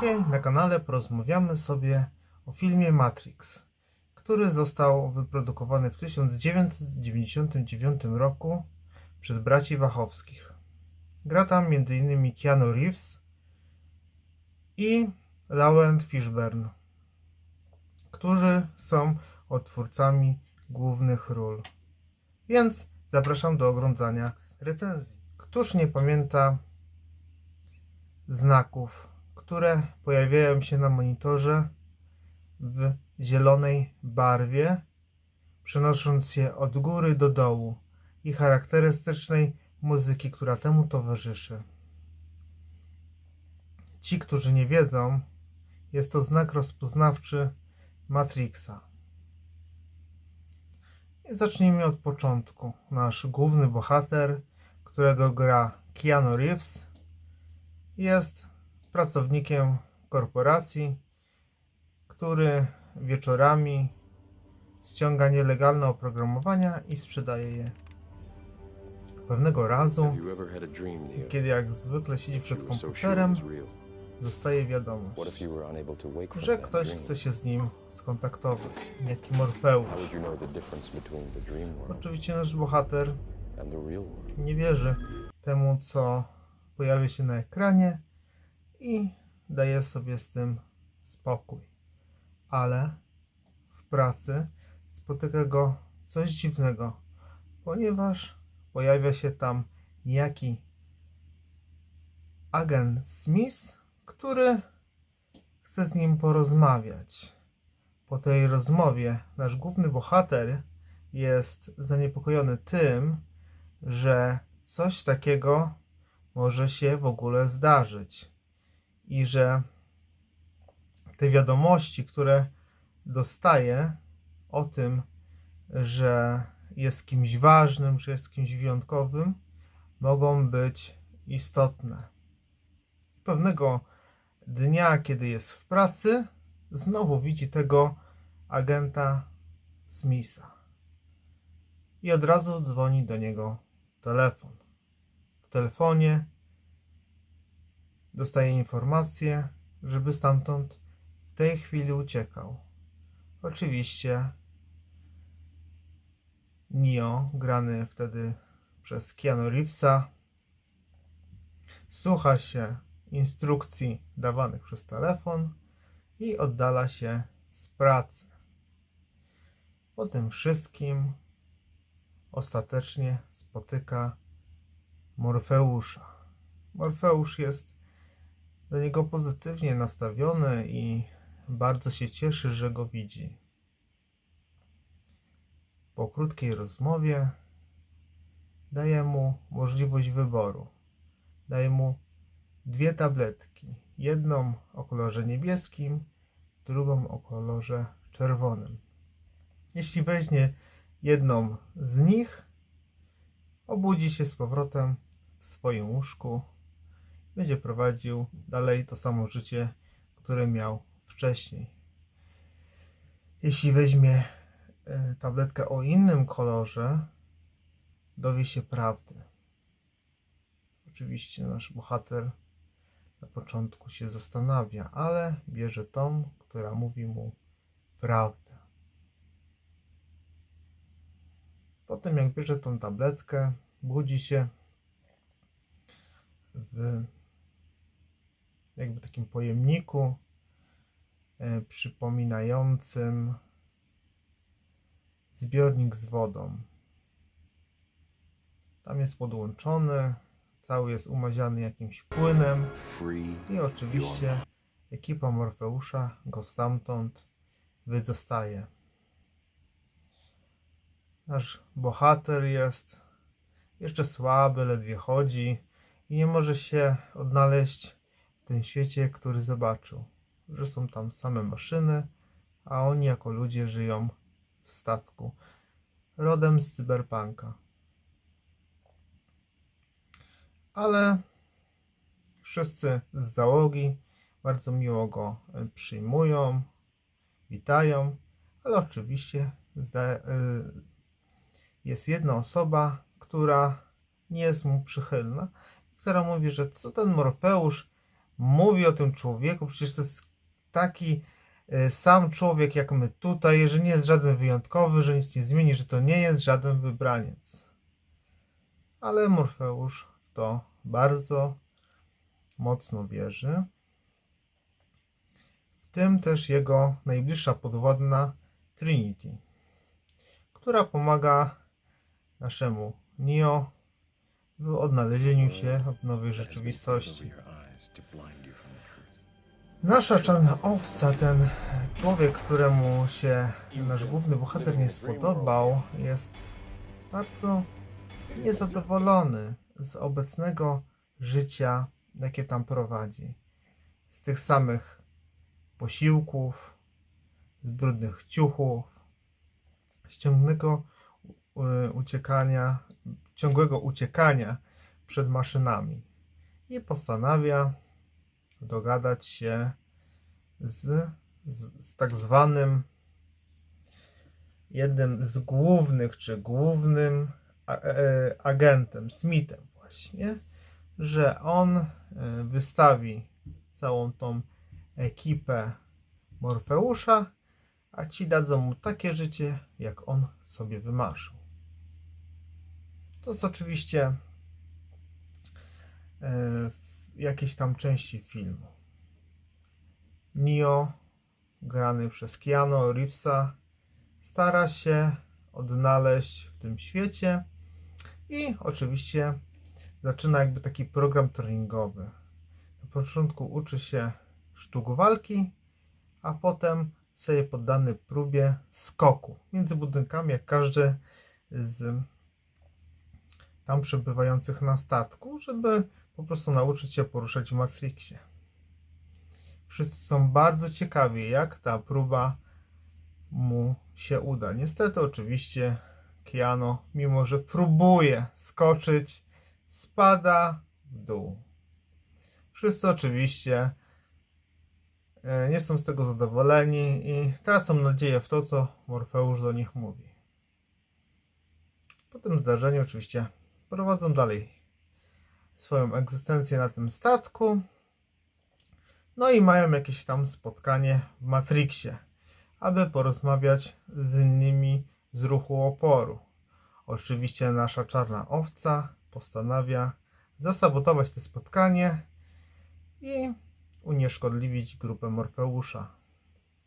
Dzisiaj na kanale porozmawiamy sobie o filmie Matrix, który został wyprodukowany w 1999 roku przez braci Wachowskich. Gra tam m.in. Keanu Reeves i Laurent Fishburne, którzy są odtwórcami głównych ról. Więc zapraszam do oglądania recenzji. Któż nie pamięta znaków, które pojawiają się na monitorze w zielonej barwie, przenosząc się od góry do dołu i charakterystycznej muzyki, która temu towarzyszy. Ci, którzy nie wiedzą, jest to znak rozpoznawczy Matrixa. I zacznijmy od początku. Nasz główny bohater, którego gra Keanu Reeves, jest pracownikiem korporacji, który wieczorami ściąga nielegalne oprogramowania i sprzedaje je. Pewnego razu, kiedy jak zwykle siedzi przed komputerem, dostaje What wiadomość, że ktoś chce się z nim skontaktować, niejaki Morfeusz. Oczywiście nasz bohater nie wierzy temu, co pojawia się na ekranie i daje sobie z tym spokój. Ale w pracy spotyka go coś dziwnego, ponieważ pojawia się tam niejaki agent Smith, który chce z nim porozmawiać. Po tej rozmowie nasz główny bohater jest zaniepokojony tym, że coś takiego może się w ogóle zdarzyć i że te wiadomości, które dostaje o tym, że jest kimś ważnym, że jest kimś wyjątkowym, mogą być istotne. Pewnego dnia, kiedy jest w pracy, znowu widzi tego agenta Smitha i od razu dzwoni do niego telefon. W telefonie dostaje informację, żeby stamtąd w tej chwili uciekał. Oczywiście Neo, grany wtedy przez Keanu Reevesa, słucha się instrukcji dawanych przez telefon i oddala się z pracy. Po tym wszystkim ostatecznie spotyka Morfeusza. Morfeusz jest do niego pozytywnie nastawiony i bardzo się cieszy, że go widzi. Po krótkiej rozmowie daje mu możliwość wyboru. Daje mu dwie tabletki. Jedną o kolorze niebieskim, drugą o kolorze czerwonym. Jeśli weźmie jedną z nich, obudzi się z powrotem w swoim łóżku, będzie prowadził dalej to samo życie, które miał wcześniej. Jeśli weźmie e, tabletkę o innym kolorze, dowie się prawdy. Oczywiście nasz bohater na początku się zastanawia, ale bierze tą, która mówi mu prawdę. Potem jak bierze tą tabletkę, budzi się w jakby takim pojemniku e, przypominającym zbiornik z wodą. Tam jest podłączony, cały jest umaziany jakimś płynem i oczywiście ekipa Morfeusza go stamtąd wydostaje. Nasz bohater jest jeszcze słaby, ledwie chodzi i nie może się odnaleźć tym świecie, który zobaczył. Że są tam same maszyny, a oni jako ludzie żyją w statku. Rodem z cyberpunka. Ale wszyscy z załogi bardzo miło go e, przyjmują, witają, ale oczywiście y, jest jedna osoba, która nie jest mu przychylna, która mówi, że co ten Morfeusz mówi o tym człowieku, przecież to jest taki e, sam człowiek jak my tutaj, że nie jest żaden wyjątkowy, że nic nie zmieni, że to nie jest żaden wybraniec. Ale Morfeusz w to bardzo mocno wierzy. W tym też jego najbliższa podwodna Trinity, która pomaga naszemu Neo w odnalezieniu się w nowej rzeczywistości. Nasza czarna owca, ten człowiek, któremu się nasz główny bohater nie spodobał, jest bardzo niezadowolony z obecnego życia, jakie tam prowadzi. Z tych samych posiłków, z brudnych ciuchów, z ciągłego y, uciekania, ciągłego uciekania przed maszynami. I postanawia dogadać się z, z, z tak zwanym jednym z głównych, czy głównym a, e, agentem, Smithem właśnie, że on e, wystawi całą tą ekipę Morfeusza, a ci dadzą mu takie życie, jak on sobie wymarzył. To jest oczywiście e, w jakiejś tam części filmu. Neo, grany przez Keanu Reevesa, stara się odnaleźć w tym świecie i oczywiście zaczyna jakby taki program treningowy. Na początku uczy się sztuk walki, a potem zostaje poddany próbie skoku między budynkami, jak każdy z tam przebywających na statku, żeby po prostu nauczyć się poruszać w Matrixie. Wszyscy są bardzo ciekawi, jak ta próba mu się uda. Niestety, oczywiście, Keanu, mimo że próbuje skoczyć, spada w dół. Wszyscy oczywiście e, nie są z tego zadowoleni i tracą nadzieję w to, co Morfeusz do nich mówi. Po tym zdarzeniu oczywiście prowadzą dalej swoją egzystencję na tym statku. No i mają jakieś tam spotkanie w Matrixie, aby porozmawiać z innymi z ruchu oporu. Oczywiście nasza czarna owca postanawia zasabotować to spotkanie i unieszkodliwić grupę Morfeusza.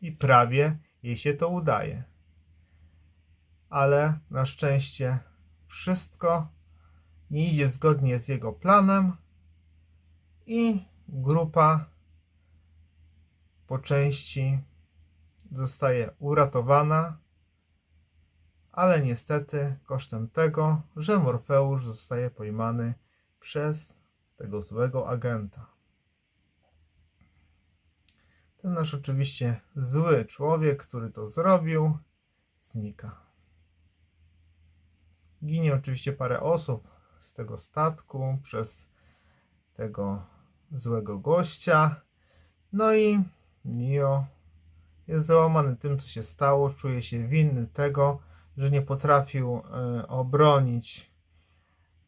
I prawie jej się to udaje. Ale na szczęście wszystko nie idzie zgodnie z jego planem i grupa po części zostaje uratowana, ale niestety kosztem tego, że Morfeusz zostaje pojmany przez tego złego agenta. Ten nasz oczywiście zły człowiek, który to zrobił, znika. Ginie oczywiście parę osób z tego statku przez tego złego gościa. No i Neo jest załamany tym, co się stało. Czuje się winny tego, że nie potrafił e, obronić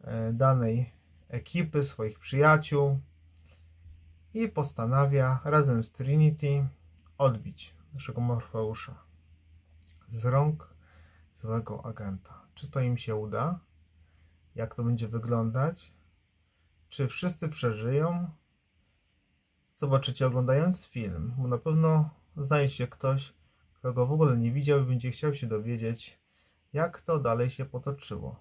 e, danej ekipy, swoich przyjaciół i postanawia razem z Trinity odbić naszego Morfeusza z rąk złego agenta. Czy to im się uda? Jak to będzie wyglądać? Czy wszyscy przeżyją? Zobaczycie oglądając film, bo na pewno znajdzie się ktoś, kto go w ogóle nie widział i będzie chciał się dowiedzieć, jak to dalej się potoczyło.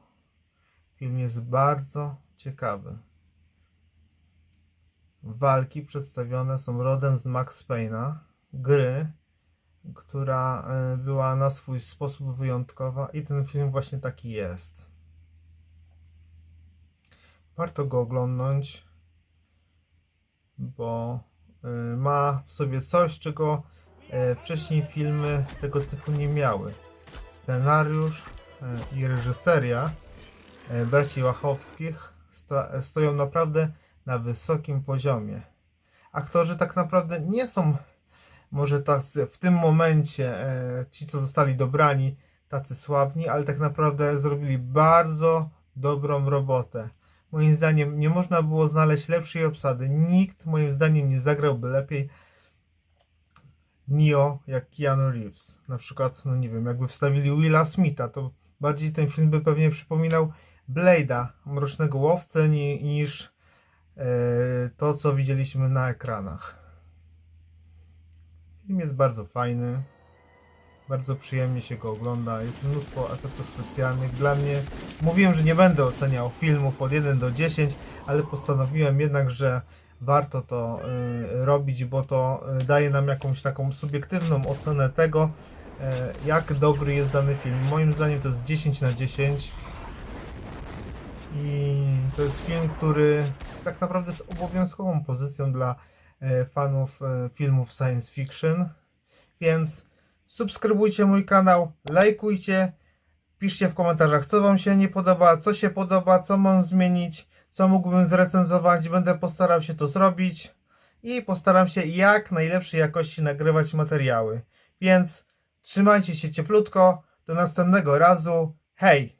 Film jest bardzo ciekawy. Walki przedstawione są rodem z Max Payne'a, gry, która e, była na swój sposób wyjątkowa i ten film właśnie taki jest. Warto go oglądnąć, bo e, ma w sobie coś, czego e, wcześniej filmy tego typu nie miały. Scenariusz i reżyseria braci Łachowskich stoją naprawdę na wysokim poziomie. Aktorzy tak naprawdę nie są może tacy w tym momencie ci, co zostali dobrani, tacy sławni, ale tak naprawdę zrobili bardzo dobrą robotę. Moim zdaniem nie można było znaleźć lepszej obsady. Nikt moim zdaniem nie zagrałby lepiej Neo jak Keanu Reeves. Na przykład, no nie wiem, jakby wstawili Willa Smitha, to bardziej ten film by pewnie przypominał Blade'a, Mrocznego Łowcę, ni, niż e, to, co widzieliśmy na ekranach. Film jest bardzo fajny. Bardzo przyjemnie się go ogląda. Jest mnóstwo efektów specjalnych. Dla mnie mówiłem, że nie będę oceniał filmów od 1 do 10, ale postanowiłem jednak, że warto to y, robić, bo to y, daje nam jakąś taką subiektywną ocenę tego, y, jak dobry jest dany film. Moim zdaniem to jest 10 na 10. I to jest film, który tak naprawdę jest obowiązkową pozycją dla e, fanów e, filmów science fiction. Więc subskrybujcie mój kanał, lajkujcie, piszcie w komentarzach, co Wam się nie podoba, co się podoba, co mam zmienić, co mógłbym zrecenzować. Będę postarał się to zrobić i postaram się jak najlepszej jakości nagrywać materiały. Więc trzymajcie się cieplutko. Do następnego razu. Hej!